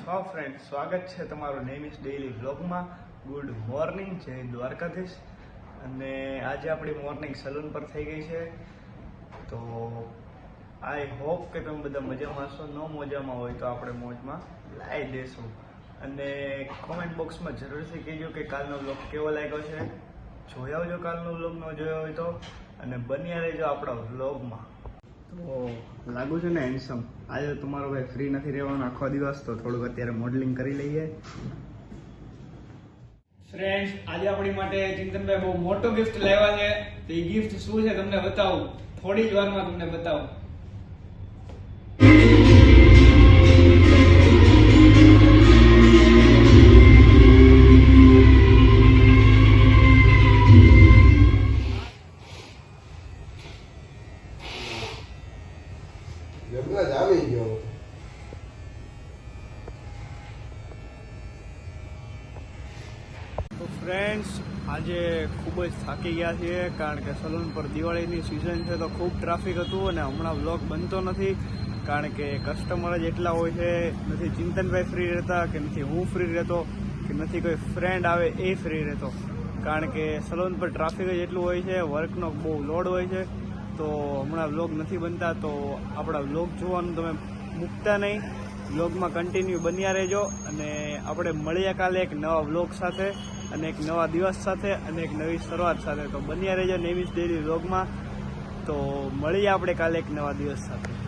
છો ફ્રેન્ડ સ્વાગત છે તમારું નેમિસ ડેઈલી વ્લોગમાં ગુડ મોર્નિંગ જય દ્વારકાધીશ. અને આજે આપણી મોર્નિંગ સલૂન પર થઈ ગઈ છે. તો આઈ હોપ કે તમે બધા મજામાં હશો. ન મજામાં હોય તો આપણે મોજમાં લાવી દેશું. અને કોમેન્ટ બોક્સમાં જરૂરથી કહેજો કે કાલનો બ્લોગ કેવો લાગ્યો છે. જોયા આવજો કાલનો વ્લોગ ન જોયો હોય તો. અને બન્યા રહેજો આપણા વ્લોગમાં તો લાગુ છે ને હેન્ડસમ આજે તમારો ભાઈ ફ્રી નથી રહેવાનો, આખો દિવસ તો થોડુંક અત્યારે મોડલિંગ કરી લઈએ. ફ્રેન્ડ્સ આજે આપણી માટે ચિંતનભાઈ બહુ મોટો ગિફ્ટ લાવ્યા છે. તો એ ગિફ્ટ શું છે તમને બતાવું? થોડી જ વારમાં તમને બતાવું. યમરાજ આવી ગયો. તો ફ્રેન્ડ્સ આજે ખૂબ જ થાકી ગયા છીએ કારણ કે સલૂન પર દિવાળીની સિઝન છે તો ખૂબ ટ્રાફિક હતું અને હમણાં બ્લોક બનતો નથી કારણ કે કસ્ટમર જ એટલા હોય છે, નથી ચિંતનભાઈ ફ્રી રહેતા કે નથી હું ફ્રી રહેતો, કે નથી કોઈ ફ્રેન્ડ આવે એ ફ્રી રહેતો. કારણ કે સલૂન પર ટ્રાફિક જ એટલું હોય છે વર્કનો બહુ લોડ હોય છે. તો હમણાં વ્લોગ નથી બનતા, તો આપણા વ્લોગ જોવાનું તમે મૂકતા નહીં. વ્લોગમાં કન્ટિન્યુ બન્યા રહેજો અને આપણે મળીએ કાલે એક નવા વ્લોગ સાથે અને એક નવા દિવસ સાથે અને એક નવી શરૂઆત સાથે. તો બન્યા રહેજો નેવીસ ડેલી વ્લોગમાં. તો મળીએ આપણે કાલે એક નવા દિવસ સાથે.